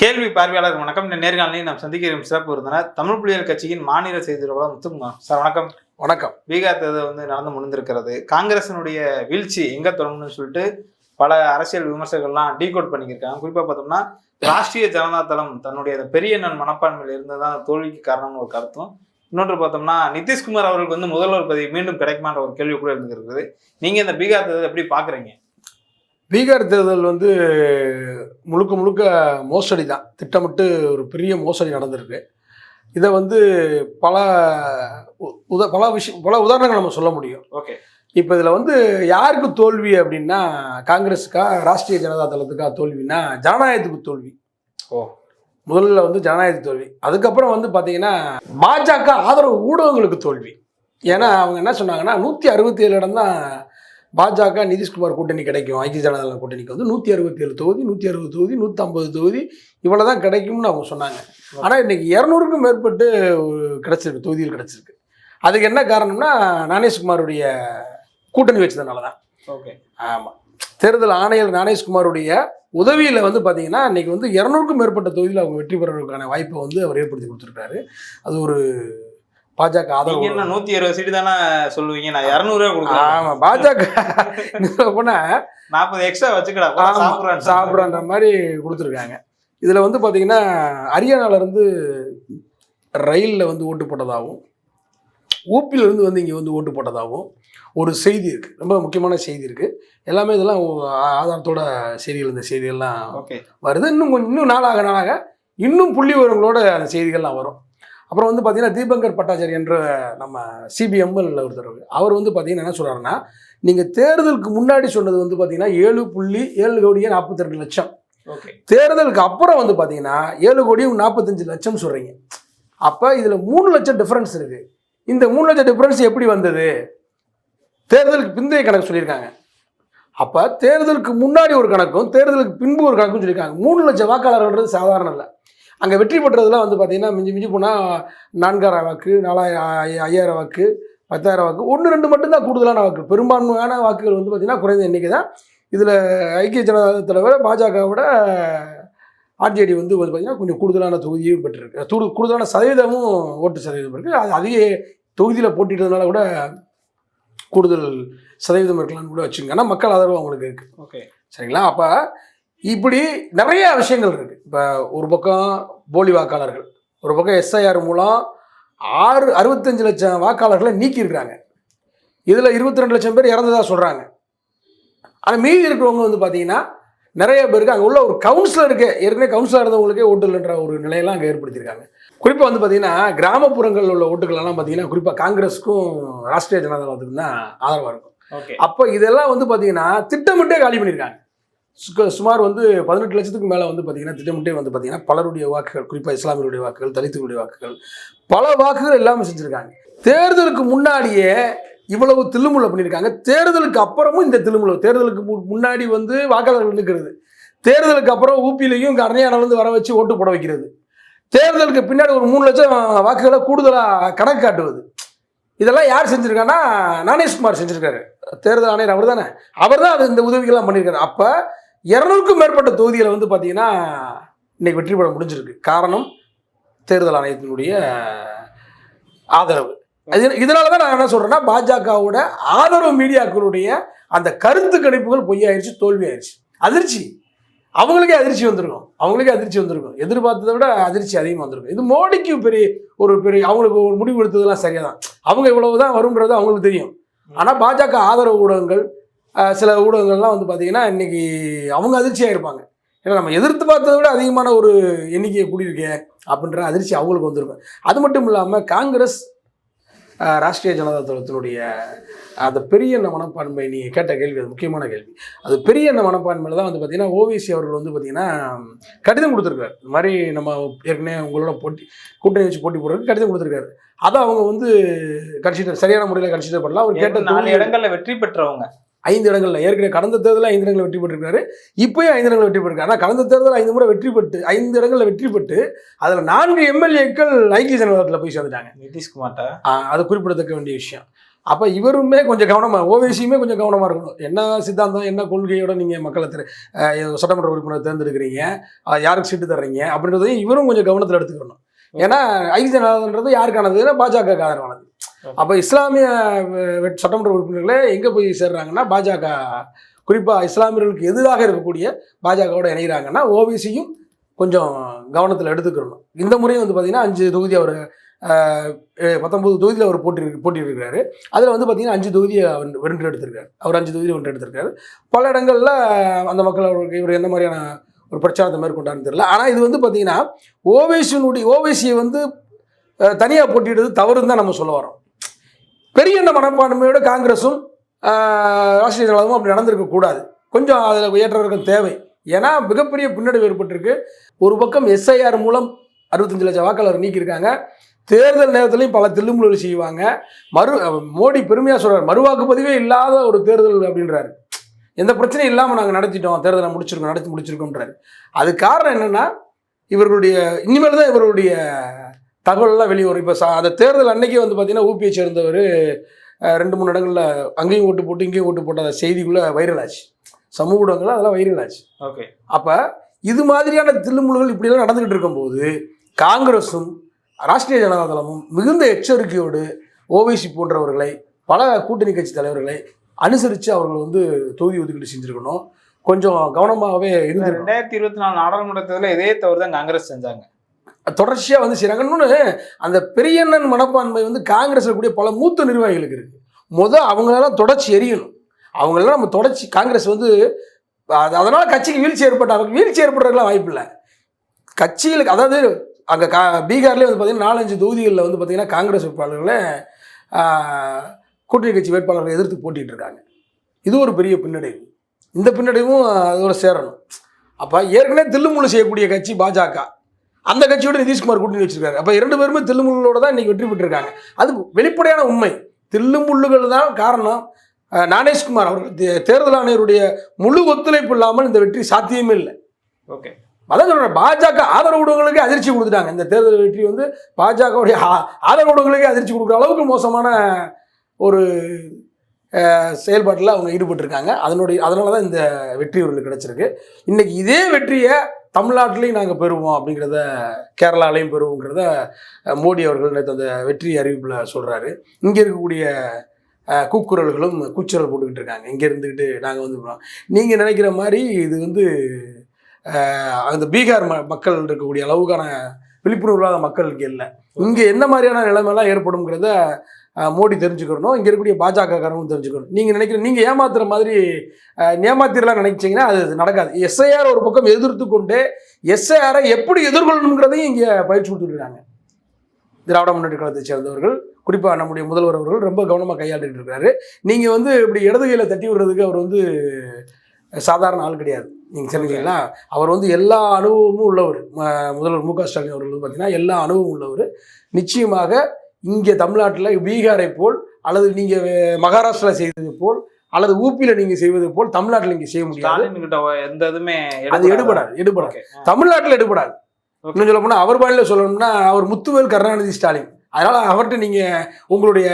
கேள்வி பார்வையாளர் வணக்கம். இந்த நேர்காணலில் நாம் சந்திக்கிற சிறப்பு விருந்தினர் தமிழ் புலிகள் கட்சியின் மாநில செய்தி தொடர்பாளர் முத்துக்குமார். சார் வணக்கம். வணக்கம். பீகார் தேர்தல் வந்து நடந்து முடிந்திருக்கிறது. காங்கிரசினுடைய வீழ்ச்சி எங்க தொடங்கும்னு சொல்லிட்டு பல அரசியல் விமர்சகர்கள்லாம் டீகோட் பண்ணியிருக்காங்க குறிப்பா பார்த்தோம்னா ராஷ்டிரிய ஜனதா தளம் தன்னுடைய பெரிய நன் மனப்பான்மையில் இருந்ததான் அந்த தோல்விக்கு காரணம்னு ஒரு கருத்தும். இன்னொன்று பார்த்தோம்னா நிதிஷ்குமார் அவர்களுக்கு வந்து முதல்வர் பதவி மீண்டும் கிடைக்குமான்ற ஒரு கேள்வி கூட இருந்துருக்குது நீங்க இந்த பீகார் தேர்தல் எப்படி பாக்குறீங்க? பீகார் தேர்தல் வந்து முழுக்க முழுக்க மோசடி தான் திட்டமிட்டு ஒரு பெரிய மோசடி நடந்திருக்கு. இதை வந்து பல உத பல விஷயம் பல உதாரணங்கள் நம்ம சொல்ல முடியும். ஓகே. இப்போ இதில் வந்து யாருக்கு தோல்வி அப்படின்னா காங்கிரஸுக்கா ராஷ்டிரிய ஜனதா தளத்துக்கா தோல்வின்னா ஜனநாயகத்துக்கு தோல்வி. ஓ. முதல்ல வந்து ஜனநாயக தோல்வி. அதுக்கப்புறம் வந்து பார்த்தீங்கன்னா பாஜக ஆதரவு ஊடகங்களுக்கு தோல்வி. ஏன்னா அவங்க என்ன சொன்னாங்கன்னா நூற்றி அறுபத்தி ஏழு இடம் தான் பாஜக நிதிஷ்குமார் கூட்டணி கிடைக்கும். ஐக்கிய ஜனதா கூட்டணிக்கு வந்து நூற்றி அறுபத்தி ஏழு தொகுதி நூற்றி அறுபது தொகுதி நூற்றம்பது தொகுதி இவ்வளோ தான் கிடைக்கும்னு அவங்க சொன்னாங்க. ஆனால் இன்னைக்கு இரநூறுக்கும் மேற்பட்டு கிடைச்சிருக்கு தொகுதியில் கிடைச்சிருக்கு. அதுக்கு என்ன காரணம்னா ஞானேஷ்குமாருடைய கூட்டணி வச்சதுனால தான் ஓகே. ஆமாம் தேர்தல் ஆணையர் ஞானேஷ்குமாருடைய உதவியில் வந்து பார்த்தீங்கன்னா இன்னைக்கு வந்து இரநூறுக்கும் மேற்பட்ட தொகுதியில் அவங்க வெற்றி பெறுவதற்கான வாய்ப்பை வந்து அவர் ஏற்படுத்தி கொடுத்துருக்காரு. அது ஒரு பாஜக ஆதரவு என்ன நூத்தி இருபது சீட்டு தானே சொல்லுவீங்க? நான் இருநூறு ரூபா கொடுக்குறேன். ஆமாம் பாஜக. போனால் நாற்பது எக்ஸ்ட்ரா வச்சுக்கடா ஆமா, சாப்பிடுறேன் சாப்பிட்றன்ற மாதிரி கொடுத்துருக்காங்க. இதில் வந்து பார்த்தீங்கன்னா ஹரியானால இருந்து ரயிலில் வந்து ஓட்டு போட்டதாகவும் ஊப்பில இருந்து வந்து இங்கே வந்து ஓட்டு போட்டதாகவும் ஒரு செய்தி இருக்குது ரொம்ப முக்கியமான செய்தி இருக்குது எல்லாமே இதெல்லாம் ஆதாரத்தோட செய்திகள் இந்த செய்திகள்லாம் ஓகே. வருது. இன்னும் கொஞ்சம் இன்னும் நாளாக நாளாக இன்னும் புள்ளி விவரங்களோட அந்த செய்திகள்லாம் வரும். அப்புறம் வந்து பார்த்தீங்கன்னா தீபங்கர் பட்டாச்சாரி என்ற நம்ம சிபிஎம்எல் ஒருத்தர் அவர். வந்து பார்த்தீங்கன்னா என்ன சொல்கிறாருன்னா நீங்கள் தேர்தலுக்கு முன்னாடி சொன்னது வந்து பார்த்தீங்கன்னா ஏழு புள்ளி ஏழு கோடியே நாற்பத்தி ரெண்டு லட்சம். ஓகே. தேர்தலுக்கு அப்புறம் வந்து பார்த்தீங்கன்னா ஏழு கோடியும் நாற்பத்தஞ்சு லட்சம் சொல்கிறீங்க அப்போ இதில் மூணு லட்சம் டிஃப்ரென்ஸ் இருக்குது இந்த மூணு லட்சம் டிஃப்ரென்ஸ் எப்படி வந்தது? தேர்தலுக்கு பிந்தைய கணக்கு சொல்லியிருக்காங்க. அப்போ தேர்தலுக்கு முன்னாடி ஒரு கணக்கும் தேர்தலுக்கு பின்பு ஒரு கணக்கும் சொல்லியிருக்காங்க. மூணு லட்சம் வாக்காளர்கள்ன்றது சாதாரணம் இல்லை. அங்கே வெற்றி பெற்றதுலாம் வந்து பார்த்தீங்கன்னா மிஞ்சி மிஞ்சி போனால் நான்காயிரம் வாக்கு நாலாயிரம் ஐ- ஐயாயிரம் வாக்கு பத்தாயிரம் வாக்கு ஒன்று ரெண்டு மட்டும்தான் கூடுதலான வாக்கு. பெரும்பான்மையான வாக்குகள் வந்து பார்த்தீங்கன்னா குறைந்த எண்ணிக்கை தான். இதில் ஐக்கிய ஜனதா தலைவர் பாஜகவோட ஆர்ஜேடி வந்து வந்து பார்த்தீங்கன்னா கொஞ்சம் கூடுதலான தொகுதியும் பெற்றிருக்கு. தூடு கூடுதலான சதவீதமும் ஓட்டு சதவீதம் இருக்குது அது அதிக தொகுதியில் போட்டிட்டதுனால கூட கூடுதல் சதவீதம் இருக்கலாம்னு கூட வச்சுங்க ஆனால் மக்கள் ஆதரவு அவங்களுக்கு இருக்குது ஓகே. சரிங்களா? அப்போ இப்படி நிறைய விஷயங்கள் இருக்குது இப்போ ஒரு பக்கம் போலி வாக்காளர்கள் ஒரு பக்கம் எஸ்ஐஆர் மூலம் ஆறு அறுபத்தஞ்சு லட்சம் வாக்காளர்களை நீக்கியிருக்கிறாங்க. இதில் இருபத்தி ரெண்டு லட்சம் பேர் இறந்ததா சொல்கிறாங்க ஆனால் மீதி இருக்கிறவங்க வந்து பார்த்தீங்கன்னா நிறைய பேருக்கு அங்கே உள்ள ஒரு கவுன்சிலருக்கு ஏற்கனவே கவுன்சிலர் இருந்தவங்களுக்கே ஓட்டு இல்லைன்ற ஒரு நிலையெல்லாம் அங்கே ஏற்படுத்தியிருக்காங்க. குறிப்பாக வந்து பார்த்தீங்கன்னா கிராமப்புறங்களில் உள்ள ஓட்டுகள் எல்லாம் பார்த்தீங்கன்னா குறிப்பாக காங்கிரஸுக்கும் ராஷ்டிரிய ஜனதா தளத்துக்கும் தான் ஆதரவாக இருக்கும். ஓகே. அப்போ இதெல்லாம் வந்து பார்த்தீங்கன்னா திட்டமிட்டே காலி பண்ணியிருக்காங்க. சுமார் வந்து பதினெட்டு லட்சத்துக்கு மேலே வந்து பார்த்தீங்கன்னா திட்டமிட்டே வந்து பார்த்தீங்கன்னா பலருடைய வாக்குகள் குறிப்பாக இஸ்லாமியருடைய வாக்குகள் தலித்துகளுடைய வாக்குகள் பல வாக்குகள் எல்லாமே செஞ்சுருக்காங்க. தேர்தலுக்கு முன்னாடியே இவ்வளவு தில்லுமுள்ள பண்ணியிருக்காங்க தேர்தலுக்கு அப்புறமும் இந்த தில்லுமுள்ள தேர்தலுக்கு முன்னாடி வந்து வாக்காளர்கள் நிற்கிறது. தேர்தலுக்கு அப்புறம் ஊப்பிலையும் கர்ணையானிலிருந்து வர வச்சு ஓட்டு போட வைக்கிறது. தேர்தலுக்கு பின்னாடி ஒரு மூணு லட்சம் வாக்குகளை கூடுதலாக கணக்கு காட்டுவது. இதெல்லாம் யார் செஞ்சுருக்காங்கன்னா நானேஷ்குமார் செஞ்சுருக்காரு. தேர்தல் ஆணையர் அவர் தானே அவர் தான் அது இந்த உதவிகள்லாம் பண்ணியிருக்காரு அப்போ இரநூறுக்கும் மேற்பட்ட தொகுதியில் வந்து பார்த்தீங்கன்னா இன்னைக்கு வெற்றி பெற முடிஞ்சிருக்கு. காரணம் தேர்தல் ஆணையத்தினுடைய ஆதரவு. இதனால தான் நான் என்ன சொல்கிறேன்னா பாஜகவோட ஆதரவு மீடியாக்களுடைய அந்த கருத்து கணிப்புகள் பொய்யாயிருச்சு தோல்வி ஆயிடுச்சு அதிர்ச்சி. அவங்களுக்கே அதிர்ச்சி வந்திருக்கும். அவங்களுக்கே அதிர்ச்சி வந்திருக்கும். எதிர்பார்த்ததை விட அதிர்ச்சி அதிகமாக வந்திருக்கும். இது மோடிக்கு பெரிய ஒரு பெரிய அவங்களுக்கு ஒரு முடிவு எடுத்ததெல்லாம் சரியாக தான் அவங்க இவ்வளவு தான் வரும்ன்றது அவங்களுக்கு தெரியும். ஆனால் பாஜக ஆதரவு ஊடகங்கள் சில ஊடகங்கள்லாம் வந்து பார்த்தீங்கன்னா இன்னைக்கு அவங்க அதிர்ச்சியாக இருப்பாங்க. ஏன்னா நம்ம எதிர்த்து பார்த்ததை விட அதிகமான ஒரு எண்ணிக்கையை கூடியிருக்கே அப்படின்ற அதிர்ச்சி அவங்களுக்கு வந்திருக்கும். அது மட்டும் இல்லாமல் காங்கிரஸ் ராஷ்டிரிய ஜனதா தளத்தினுடைய அந்த பெரிய எண்ண மனப்பான்மை நீங்கள் கேட்ட கேள்வி அது முக்கியமான கேள்வி. அது பெரிய எண்ண மனப்பான்மையில் தான் வந்து பார்த்தீங்கன்னா ஓவிசி அவர்கள் வந்து பார்த்தீங்கன்னா கடிதம் கொடுத்துருக்காரு. இந்த மாதிரி நம்ம ஏற்கனவே உங்களோட போட்டி கூட்டணி வச்சு போட்டி போடுறதுக்கு கடிதம் கொடுத்துருக்காரு. அதை அவங்க வந்து கன்சிடர் சரியான முறையில் கன்சிடர் பண்ணலாம் அவர் கேட்ட நாலு இடங்கள்ல வெற்றி பெற்றவங்க. ஐந்து இடங்கள்ல ஏற்கனவே கடந்த தேர்தலில் ஐந்து இடங்களில் வெற்றி பெற்றிருக்காரு இப்போயும் ஐந்து இடங்களில் வெற்றி பெற்றிருக்காரு. ஆனால் கடந்த தேர்தல் ஐந்து முறை வெற்றி பெற்று ஐந்து இடங்களில் வெற்றி பெற்று அதில் நான்கு எம்எல்ஏக்கள் ஐக்கிய ஜனதாதளத்தில் போய் சேர்ந்துட்டாங்க. நிதிஷ்குமார்ட்ட? அது குறிப்பிடத்தக்க வேண்டிய விஷயம். அப்போ இவருமே கொஞ்சம் கவனமாக ஓவைசியுமே கொஞ்சம் கவனமாக இருக்கணும். என்ன சித்தாந்தம் என்ன கொள்கையோட நீங்கள் மக்களை திரு சட்டமன்ற உறுப்பினர் தேர்ந்தெடுக்கிறீங்க? யாருக்கு சீட்டு தர்றீங்க? அப்படின்றதையும் இவரும் கொஞ்சம் கவனத்தில் எடுத்துக்கணும். ஏன்னா ஐக்கிய ஜனதாதளன்றது யாருக்கானதுன்னா பாஜக ஆதரவானது. அப்போ இஸ்லாமிய வெட்- சட்டமன்ற உறுப்பினர்களே எங்கே போய் சேர்றாங்கன்னா பாஜக. குறிப்பாக இஸ்லாமியர்களுக்கு எதிராக இருக்கக்கூடிய பாஜகவோட இணைகிறாங்கன்னா ஓபிசியும் கொஞ்சம் கவனத்தில் எடுத்துக்கிறணும் இந்த முறையும் வந்து பார்த்தீங்கன்னா அஞ்சு தொகுதி அவர் பத்தொன்பது தொகுதியில் அவர் போட்டி போட்டியிருக்கிறாரு அதில் வந்து பார்த்தீங்கன்னா அஞ்சு தொகுதியை அவர் வென்று எடுத்திருக்காரு. அவர் அஞ்சு தொகுதி வென்று எடுத்திருக்காரு. பல இடங்களில் அந்த மக்கள் அவருக்கு இவர் எந்த மாதிரியான ஒரு பிரச்சாரத்தை மேற்கொண்டாருன்னு தெரியல. ஆனால் இது வந்து பார்த்தீங்கன்னா ஓவைசியினுடைய ஓவேசியை வந்து தனியாக போட்டியிடுறது தவறுன்னு தான் நம்ம சொல்ல வரோம் பெரிய எண்ண மனப்பான்மையோட காங்கிரஸும் ராஷ்டிரிய ஜனதாவும் அப்படி நடந்திருக்க கூடாது. கொஞ்சம் அதில் ஏற்றவர்கள் தேவை. ஏன்னா மிகப்பெரிய பின்னடைவு ஏற்பட்டிருக்கு. ஒரு பக்கம் எஸ்ஐஆர் மூலம் அறுபத்தஞ்சு லட்சம் வாக்காளர் நீக்கியிருக்காங்க. தேர்தல் நேரத்துலையும் பல தில்லுமுழல் செய்வாங்க. மறு மோடி பெருமையாக சொல்கிறார் மறுவாக்குப்பதிவே இல்லாத ஒரு தேர்தல் அப்படின்றாரு. எந்த பிரச்சனையும் இல்லாமல் நாங்கள் நடத்திட்டோம். தேர்தலை முடிச்சிருக்கோம் நடத்தி முடிச்சிருக்கோன்றாரு அது காரணம் என்னென்னா இவர்களுடைய இனிமேல் தான் இவர்களுடைய தகவலெல்லாம் வெளியே வரும். இப்போ சா அந்த தேர்தல் அன்னைக்கே வந்து பார்த்தீங்கன்னா ஊபியை சேர்ந்தவர் ரெண்டு மூணு இடங்களில் அங்கேயும் ஓட்டு போட்டு இங்கேயும் ஓட்டு போட்ட அந்த செய்திக்குள்ளே வைரல் ஆச்சு. சமூக ஊடகங்கள் அதெல்லாம் வைரல் ஆச்சு. ஓகே அப்போ இது மாதிரியான தில்லுமுல்கள் இப்படியெல்லாம் நடந்துக்கிட்டு இருக்கும்போது காங்கிரஸும் ராஷ்டிரிய ஜனதா தளமும் மிகுந்த எச்சரிக்கையோடு ஓவைசி போன்றவர்களை பல கூட்டணி கட்சி தலைவர்களை அனுசரித்து அவர்கள் வந்து தொகுதி ஒதுக்கீடு செஞ்சுருக்கணும். கொஞ்சம் கவனமாகவே இருந்திருக்கணும். ரெண்டாயிரத்தி இருபத்தி நாலு நாடாளுமன்ற தேர்தலில் இதே தவிர தான் காங்கிரஸ் செஞ்சாங்க. தொடர்ச்சியாக வந்து செய்கிறாங்க இன்னொன்று அந்த பெரியண்ணன் மனப்பான்மை வந்து காங்கிரஸில் கூடிய பல மூத்த நிர்வாகிகளுக்கு இருக்குது முதல் அவங்களெல்லாம் தொடர்ச்சி எரியணும். அவங்களெல்லாம் நம்ம தொடர்ச்சி காங்கிரஸ் வந்து அது அதனால் கட்சிக்கு வீழ்ச்சி ஏற்பட்டாங்க வீழ்ச்சி ஏற்படுறதுலாம் வாய்ப்பு இல்லை. கட்சிகளுக்கு அதாவது அங்கே கா பீகார்லேயே வந்து பார்த்தீங்கன்னா நாலஞ்சு தொகுதிகளில் வந்து பார்த்திங்கன்னா காங்கிரஸ் வேட்பாளர்களை கூட்டணி கட்சி வேட்பாளர்களை எதிர்த்து போட்டிகிட்டு இருக்காங்க. இது ஒரு பெரிய பின்னடைவு. இந்த பின்னடைவும் அதோட சேரணும். அப்போ ஏற்கனவே தில்லுமுள்ளு செய்யக்கூடிய கட்சி பாஜக. அந்த கட்சியோட நிதிஷ்குமார் கூட்டணி வச்சிருக்காரு. அப்போ இரண்டு பேருமே தில்லுமுள்ளோட தான் இன்னைக்கு வெற்றி பெற்றிருக்காங்க. அது வெளிப்படையான உண்மை. தில்லுமுள்ளுகள் தான் காரணம். அஹ், ஞானேஷ்குமார் அவர்கள். தேர்தல் ஆணையருடைய முழு ஒத்துழைப்பு இல்லாமல் இந்த வெற்றி சாத்தியமே இல்லை. ஓகே. அதான் சொல்கிறேன் பாஜக ஆதரவு ஊடகங்களுக்கு அதிர்ச்சி கொடுத்துட்டாங்க. இந்த தேர்தல் வெற்றி வந்து பாஜகவுடைய ஆ- ஆதரவு ஊடகங்களுக்கே அதிர்ச்சி கொடுக்குற அளவுக்கு மோசமான ஒரு செயல்பாட்டில் அவங்க ஈடுபட்டிருக்காங்க. அதனுடைய அதனால தான் இந்த வெற்றி இவர்களுக்கு கிடைச்சிருக்கு. இன்னைக்கு இதே வெற்றியை தமிழ்நாட்டிலையும் நாங்கள் பெறுவோம் அப்படிங்கிறத கேரளாலையும் பெறுவோங்கிறத மோடி அவர்கள் நேற்று அந்த வெற்றி அறிவிப்பில் சொல்கிறாரு இங்கே இருக்கக்கூடிய கூக்குரல்களும் கூச்சல் போட்டுக்கிட்டு இருக்காங்க. இங்கே இருந்துக்கிட்டு நாங்கள் வந்து நீங்கள் நினைக்கிற மாதிரி இது வந்து அந்த பீகார் ம மக்கள் இருக்கக்கூடிய அளவுக்கான விழிப்புணர்வு இல்லாத மக்களுக்கு இல்லை. இங்கே என்ன மாதிரியான நிலைமைலாம் ஏற்படுங்கிறத மோடி தெரிஞ்சுக்கணும். இங்கே இருக்கக்கூடிய பாஜக காரங்களும் தெரிஞ்சுக்கணும். நீங்கள் நினைக்கிற நீங்கள் ஏமாத்துற மாதிரி ஏமாத்திரலாம் நினைச்சிங்கன்னா அது நடக்காது. எஸ்ஐஆர் ஒரு பக்கம் எதிர்த்து கொண்டு எஸ்ஐஆரை எப்படி எதிர்கொள்ளணுங்கிறதையும் இங்கே பயிற்சி கொடுத்துருக்காங்க திராவிட முன்னேற்ற கழகத்தை சேர்ந்தவர்கள் குறிப்பாக நம்முடைய முதல்வர் அவர்கள் ரொம்ப கவனமாக கையாண்டுகிட்டு இருக்காரு நீங்கள் வந்து இப்படி இடது கையில் தட்டி விடுறதுக்கு அவர் வந்து சாதாரண ஆள் கிடையாது. நீங்கள் சரிங்களா அவர் வந்து எல்லா அனுபவமும் உள்ளவர். முதல்வர் மு க ஸ்டாலின் அவர்கள் வந்து பார்த்தீங்கன்னா எல்லா அனுபவமும் உள்ளவர். நிச்சயமாக இங்கே தமிழ்நாட்டில் பீகாரை போல் அல்லது நீங்கள் மகாராஷ்டிரா செய்தது போல் அல்லது ஊப்பியில் நீங்கள் செய்வது போல் தமிழ்நாட்டில் இங்கே செய்ய முடியாது. எந்த இதுவுமே அது எடுபடாது எடுபடாது. தமிழ்நாட்டில் எடுபடாது. இன்னும் சொல்ல போனால் அவர் பாணியில் சொல்லணும்னா அவர் முத்துவேல் கருணாநிதி ஸ்டாலின். அதனால் அவர்கிட்ட நீங்கள் உங்களுடைய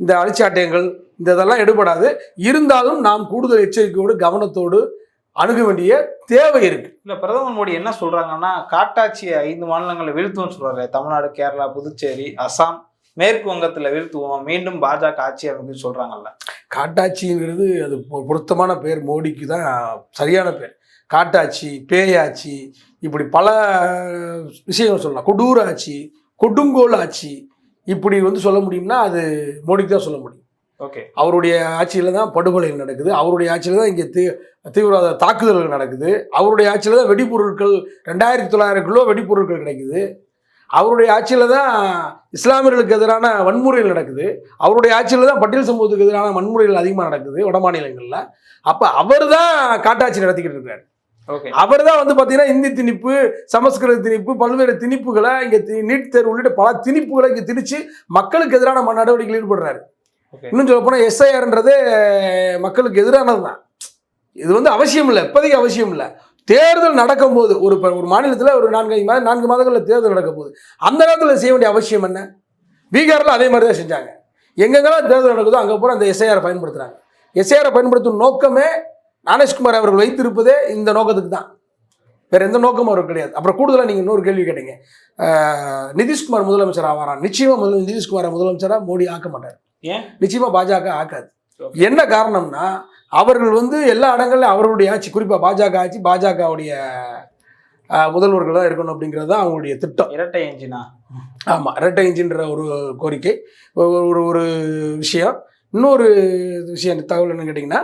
இந்த அழிச்சாட்டியங்கள் இந்த இதெல்லாம் எடுபடாது. இருந்தாலும் நாம் கூடுதல் எச்சரிக்கையோடு கவனத்தோடு அணுக வேண்டிய தேவை இருக்கு. இல்ல பிரதமர் மோடி என்ன சொல்றாங்கன்னா காட்டாட்சியை ஐந்து மாநிலங்களில் வீழ்த்துவோம்னு சொல்றாரு. தமிழ்நாடு கேரளா புதுச்சேரி அசாம் மேற்கு வங்கத்துல வீழ்த்துவோம்? மீண்டும் பாஜக ஆட்சி அமைக்குன்னு சொல்றாங்கல்ல. காட்டாட்சிங்கிறது அது பொருத்தமான பேர். மோடிக்கு தான் சரியான பேர். காட்டாட்சி பேயாட்சி இப்படி பல விஷயங்கள் சொல்லலாம். கொடூர ஆட்சி கொடுங்கோல் ஆட்சி இப்படி வந்து சொல்ல முடியும்னா அது மோடிக்கு தான் சொல்ல முடியும். ஓகே. அவருடைய ஆட்சியில் தான் படுகொலைகள் நடக்குது. அவருடைய ஆட்சியில் தான் இங்கே தீ தீவிரவாத தாக்குதல்கள் நடக்குது. அவருடைய ஆட்சியில் தான் வெடிப்பொருட்கள் ரெண்டாயிரத்தி தொள்ளாயிரம் கிலோ வெடிப்பொருட்கள் கிடைக்குது. அவருடைய ஆட்சியில் தான் இஸ்லாமியர்களுக்கு எதிரான வன்முறைகள் நடக்குது. அவருடைய ஆட்சியில் தான் பட்டியல் சமூகத்துக்கு எதிரான வன்முறைகள் அதிகமாக நடக்குது வட மாநிலங்களில். அப்போ அவர் தான் காட்டாட்சி நடத்திக்கிட்டு இருக்காரு. ஓகே. அவர் தான் வந்து பார்த்தீங்கன்னா இந்தி திணிப்பு சமஸ்கிருத திணிப்பு பல்வேறு திணிப்புகளை இங்கே நீட் தேர்வு உள்ளிட்ட பல திணிப்புகளை இங்கே திணிச்சு மக்களுக்கு எதிரான நடவடிக்கையில் ஈடுபடுறாரு. இன்னும் சொல்ல போனால் எஸ்ஐஆர்ன்றது மக்களுக்கு எதிரானது தான் இது வந்து அவசியம் இல்லை இப்போதைக்கு அவசியம் இல்லை. தேர்தல் நடக்கும்போது ஒரு ஒரு மாநிலத்தில் ஒரு நான்கு மாதம் நான்கு மாதங்களில் தேர்தல் நடக்கும்போது அந்த நேரத்தில் செய்ய வேண்டிய அவசியம் என்ன? பீகாரில் அதே மாதிரி தான் செஞ்சாங்க. எங்கெங்கெல்லாம் தேர்தல் நடக்குதோ அங்கே பூரா அந்த எஸ்ஐஆரை பயன்படுத்துகிறாங்க எஸ்ஐஆரை பயன்படுத்தும் நோக்கமே ஞானேஷ்குமார் அவர்கள் வைத்திருப்பதே இந்த நோக்கத்துக்கு தான். வேற எந்த நோக்கமும் அவருக்கு கிடையாது. அப்புறம் கூடுதலாக நீங்கள் இன்னொரு கேள்வி கேட்டீங்க. நிதிஷ்குமார் முதலமைச்சர் ஆவாராம் நிச்சயமாக முதல் நிதிஷ்குமாரை முதலமைச்சராக மோடி ஆக்க மாட்டார். ஏன்? நிச்சயமாக பாஜக ஆக்காது. என்ன காரணம்னா அவர்கள் வந்து எல்லா இடங்கள்லையும் அவர்களுடைய ஆட்சி குறிப்பாக பாஜக ஆட்சி பாஜகவுடைய முதல்வர்கள் தான் இருக்கணும் அப்படிங்கிறது தான் அவங்களுடைய திட்டம். இரட்டை என்ஜினா? ஆமாம் ரெட்டை இன்ஜின்ற ஒரு கோரிக்கை. ஒரு ஒரு விஷயம். இன்னொரு விஷயம் தகவல் என்னன்னு கேட்டிங்கன்னா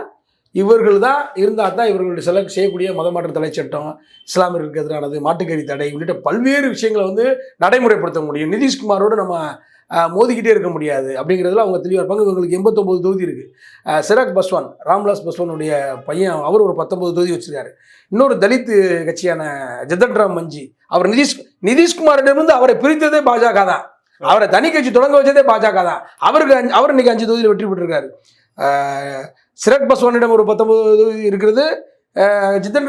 இவர்கள் தான் இருந்தால் தான் இவர்களுடைய செலக்ட் செய்யக்கூடிய மத மாற்ற தடை சட்டம் இஸ்லாமியர்களுக்கு எதிரானது மாட்டுக்கறி தடை உள்ளிட்ட பல்வேறு விஷயங்களை வந்து நடைமுறைப்படுத்த முடியும். நிதிஷ்குமாரோடு நம்ம மோதிக்கிட்டே இருக்க முடியாது. அப்படிங்கிறதுல அவங்க தெளிவாக இருப்பாங்க. இவங்களுக்கு எண்பத்தொம்போது தொகுதி இருக்குது சிராக் பஸ்வான் ராம்விலாஸ் பஸ்வானுடைய பையன் அவர் ஒரு பத்தொன்பது தொகுதி வச்சிருக்காரு. இன்னொரு தலித் கட்சியான ஜதன் ராம் மஞ்சி அவர் நிதிஷ் நிதிஷ்குமாரிடமிருந்து அவரை பிரித்ததே பாஜக தான். அவரை தனி கட்சி தொடங்க வச்சதே பாஜக தான். அவருக்கு அவர் இன்னைக்கு அஞ்சு தொகுதியில் வெற்றி பெற்றிருக்காரு. சிராக் பஸ்வானிடம் ஒரு பத்தொன்பது தொகுதி இருக்கிறது.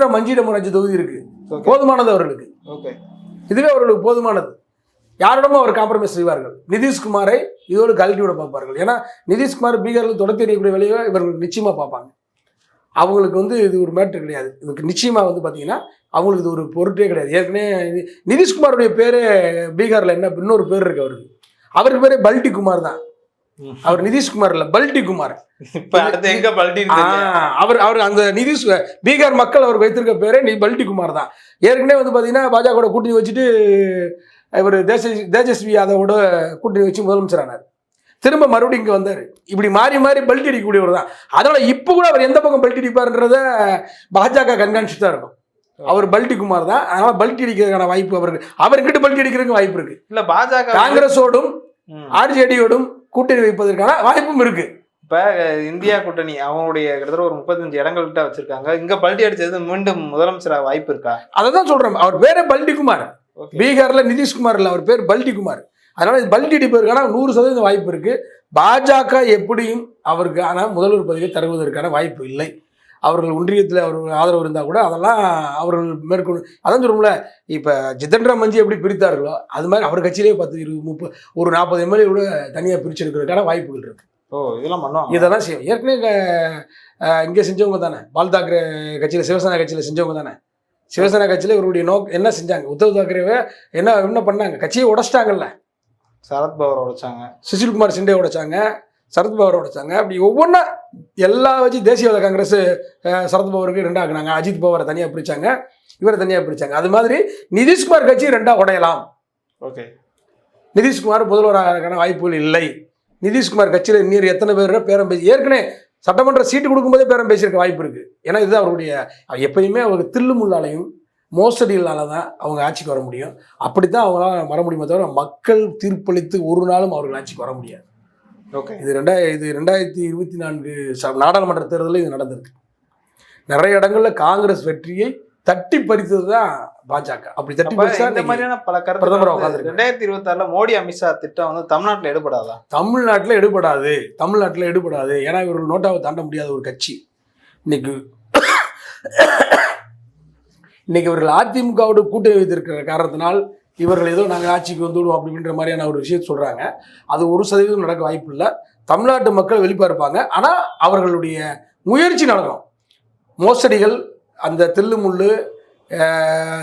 ராம் மஞ்சியிடம் ஒரு அஞ்சு தொகுதி இருக்கு. போதுமானது அவர்களுக்கு. ஓகே. இதுவே அவர்களுக்கு போதுமானது. யாரிடமும் அவர் காம்ப்ரமைஸ் செய்வார்கள். நிதிஷ்குமாரை இதோடு கழட்டி விட பார்ப்பார்கள். ஏன்னா நிதிஷ்குமார் பீகாரில் தொடர்ந்து எறியக்கூடிய வேலையை இவர்கள் நிச்சயமாக பார்ப்பாங்க. அவங்களுக்கு வந்து இது ஒரு மேட்ரு கிடையாது. இதுக்கு நிச்சயமாக வந்து பார்த்தீங்கன்னா அவங்களுக்கு இது ஒரு பொருட்டே கிடையாது. ஏற்கனவே நிதிஷ்குமாருடைய பேரே பீகாரில் என்ன இன்னொரு பேர் இருக்கு அவருக்கு. அவருக்கு பேரே பல்டி குமார் தான். அவர் நிதிஷ்குமார் இல்லை பல்டி குமார் எங்க பல்டி அவர் அவர் அந்த நிதிஷ் பீகார் மக்கள் அவர் வைத்திருக்க பேரே நீ பல்டி குமார் தான். ஏற்கனவே வந்து பார்த்தீங்கன்னா பாஜக கூட்டணி வச்சுட்டு இவர் தேஜ தேஜஸ்வி யாதவோட கூட்டணி வச்சு முதலமைச்சர் ஆனார் திரும்ப மறுபடியும் இங்கே வந்தார். இப்படி மாறி மாறி பெல்ட் அடிக்கக்கூடியவர் தான். அதனால இப்போ கூட அவர் எந்த பக்கம் பெல்ட் அடிப்பார்ன்றத பாஜக கண்காணிச்சு தான் இருக்கும். அவர் பல்டி குமார் தான். அதனால பல்ட் அடிக்கிறதுக்கான வாய்ப்பு அவருக்கு அவர்கிட்ட பல்ட் அடிக்கிறதுக்கு வாய்ப்பு இருக்கு. இல்ல பாஜக காங்கிரஸோடும். ஆர்ஜேடியோடும் கூட்டணி வைப்பதற்கான வாய்ப்பும் இருக்கு. இப்ப இந்தியா கூட்டணி அவங்களுடைய கிட்டத்தட்ட ஒரு முப்பத்தஞ்சு இடங்கள் கிட்ட வச்சிருக்காங்க. இங்க பல்டி அடிச்சது மீண்டும் முதலமைச்சராக வாய்ப்பு இருக்கா? அதை தான் சொல்றேன். அவர் பேரே பல்டி குமார் ஓகே. பீகார்ல நிதிஷ்குமார் இல்லை அவர் பேர் பல்டி குமார் அதனால இது பல்டி அடிப்பதற்கான நூறு சதவீதம் வாய்ப்பு இருக்கு. பாஜக எப்படியும் அவருக்கு ஆனால் முதல்வர் பதவியை தருவதற்கான வாய்ப்பு இல்லை. அவர்கள் ஒன்றியத்தில் அவர்கள் ஆதரவு இருந்தால் கூட அதெல்லாம் அவர்கள் மேற்கொண்டு அதான் சொல்லுவோம்ல இப்போ ராம் மஞ்சி எப்படி பிரித்தார்களோ அது மாதிரி அவர் கட்சியிலேயே பத்து இருபது முப்பது ஒரு நாற்பது எம்எல்ஏ கூட தனியாக பிரிச்செடுக்கிறதுக்கான வாய்ப்புகள் இருக்கு. ஓ இதெல்லாம் பண்ணுவாங்க இதெல்லாம் செய்யும் ஏற்கனவே இங்கே செஞ்சவங்க தானே பால் தாக்கரே கட்சியில் சிவசேனா கட்சியில் செஞ்சவங்க தானே. சிவசேனா கட்சியில் இவருடைய நோக் என்ன செஞ்சாங்க? உத்தவ் தாக்கரேவை என்ன என்ன பண்ணாங்க? கட்சியை உடைச்சிட்டாங்கல்ல. சரத்பவர் உடைச்சாங்க. சுசில்குமார் சிண்டே உடைச்சாங்க. சரத்பவர் உடைச்சாங்க அப்படி ஒவ்வொன்றா எல்லா வச்சு தேசியவாத காங்கிரஸ் சரத்பவருக்கு ரெண்டாக்குனாங்க அஜித் பவரை தனியாக பிரிச்சாங்க இவரை தனியாக பிரிச்சாங்க அது மாதிரி நிதிஷ்குமார் கட்சி ரெண்டாக உடையலாம். ஓகே. நிதிஷ்குமார் முதல்வராக வாய்ப்புகள் இல்லை. நிதிஷ்குமார் கட்சியில் இன்னொரு எத்தனை பேர் பேரம் பேசி ஏற்கனவே சட்டமன்ற சீட்டு கொடுக்கும்போதே பேரம் பேசியிருக்க வாய்ப்பு இருக்கு. ஏன்னா இதுதான் அவருடைய அவர் எப்பயுமே அவருக்கு தில்லு முள்ளாலையும் மோசடிகளால தான் அவங்க ஆட்சிக்கு வர முடியும். அப்படித்தான் அவங்களால வர முடியுமே தவிர மக்கள் தீர்ப்பளித்து ஒரு நாளும் அவர்கள் ஆட்சிக்கு வர முடியாது. இது ரெண்டாய இது ரெண்டாயிரத்தி இருபத்தி நான்கு நாடாளுமன்ற தேர்தலில் இது நடந்திருக்கு. நிறைய இடங்கள்ல காங்கிரஸ் வெற்றியை தட்டி பறித்தது தான் பாஜக. அப்படி தட்டி பறிச்சா இந்த மாதிரியான பல பிரதமரா கருத்து உட்கார்ந்திருக்காரு. ரெண்டாயிரத்தி இருபத்தி ஆறுல மோடி அமித்ஷா திட்டம் வந்து தமிழ்நாட்டுல எடுபடாதா? தமிழ்நாட்டில் எடுபடாது. தமிழ்நாட்டில் எடுபடாது. ஏன்னா இவர்கள் நோட்டாவை தாண்ட முடியாத ஒரு கட்சி. இன்னைக்கு இன்னைக்கு இவர்கள் அதிமுகவோட கூட்டணி வைத்திருக்கிற காரணத்தினால் இவர்கள் ஏதோ நாங்கள் ஆட்சிக்கு வந்துவிடுவோம் அப்படின்ற மாதிரியான ஒரு விஷயத்தை சொல்கிறாங்க அது ஒரு சதவீதம் நடக்க வாய்ப்பு இல்லை. தமிழ்நாட்டு மக்கள் வெளிப்பாக இருப்பாங்க. ஆனால் அவர்களுடைய முயற்சி நடக்கும். மோசடிகள் அந்த தில்லு முள்ளு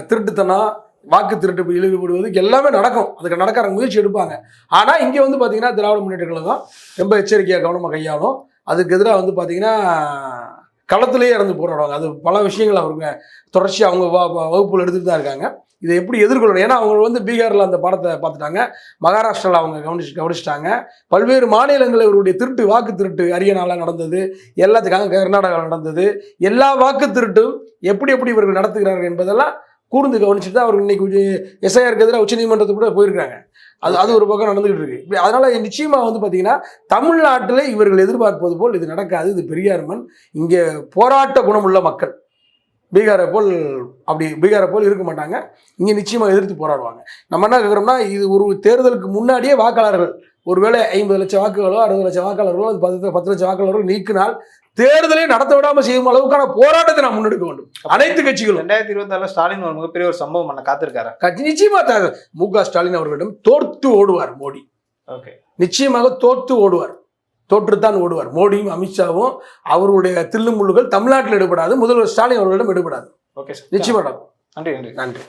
திருட்டுத்தனம் வாக்கு திருட்டு இழிவுபடுவது எல்லாமே நடக்கும். அதுக்கு நடக்கிற முயற்சி எடுப்பாங்க. ஆனால் இங்கே வந்து பார்த்தீங்கன்னா திராவிட முன்னேற்றங்களை தான் ரொம்ப எச்சரிக்கையாக கவனமாக கையாளும் அதுக்கு எதிராக வந்து பார்த்தீங்கன்னா களத்திலேயே இறந்து போராடுவாங்க. அது பல விஷயங்கள் அவங்க தொடர்ச்சி அவங்க வ- எடுத்துகிட்டு தான் இருக்காங்க. இதை எப்படி எதிர்கொள்ளணும்? ஏன்னா அவங்க வந்து பீகாரில் அந்த படத்தை பார்த்துட்டாங்க. மகாராஷ்டிராவில் அவங்க கவனிச்சு கவனிச்சிட்டாங்க. பல்வேறு மாநிலங்களில் இவருடைய திருட்டு வாக்கு திருட்டு ஹரியானாவில் நடந்தது. எல்லாத்துக்காக கர்நாடகாவில் நடந்தது. எல்லா வாக்கு திருட்டும் எப்படி எப்படி இவர்கள் நடத்துகிறார்கள் என்பதெல்லாம் கூர்ந்து கவனிச்சுட்டு தான் அவர் இன்னைக்கு எஸ்ஐஆருக்கு எதிராக உச்சநீதிமன்றத்துக்கு கூட போயிருக்காங்க அது அது ஒரு பக்கம் நடந்துகிட்டு இருக்கு. இப்படி அதனால நிச்சயமாக வந்து பார்த்தீங்கன்னா தமிழ்நாட்டில் இவர்கள் எதிர்பார்ப்பது போல் இது நடக்காது. இது பெரியார்மன் இங்கே போராட்ட குணமுள்ள மக்கள். பீகாரை போல் அப்படி பீகாரை போல் இருக்க மாட்டாங்க. இங்கே நிச்சயமாக எதிர்த்து போராடுவாங்க. நம்ம என்ன கேட்குறோம்னா இது ஒரு தேர்தலுக்கு முன்னாடியே வாக்காளர்கள் ஒருவேளை ஐம்பது லட்சம் வாக்குகளோ அறுபது லட்சம் வாக்காளர்களோ அது பத்து பத்து லட்சம் வாக்காளர்களோ நீக்கினால் தேர்தலை நடத்த விடாமல் செய்யும் அளவுக்கான போராட்டத்தை நாம் முன்னெடுக்க வேண்டும். அனைத்து கட்சிகளும். ரெண்டாயிரத்தி இருபத்தி ஆறுல ஸ்டாலின் ஒரு மிகப்பெரிய ஒரு சம்பவம் பண்ண காத்திருக்காரு? கட்சி நிச்சயமா த- மு க ஸ்டாலின் அவர்களிடம் தோற்று ஓடுவார் மோடி. ஓகே. நிச்சயமாக தோற்று ஓடுவார். தோற்றுத்தான் ஓடுவார். மோடியும் அமித்ஷாவும் அவருடைய தில்லுமுள்ளுகள் தமிழ்நாட்டில் எடுபடாது முதல்வர் ஸ்டாலின் அவர்களிடம் எடுபடாது. Okay sir. நிச்சயமா நடக்கும் நன்றி நன்றி. நன்றி.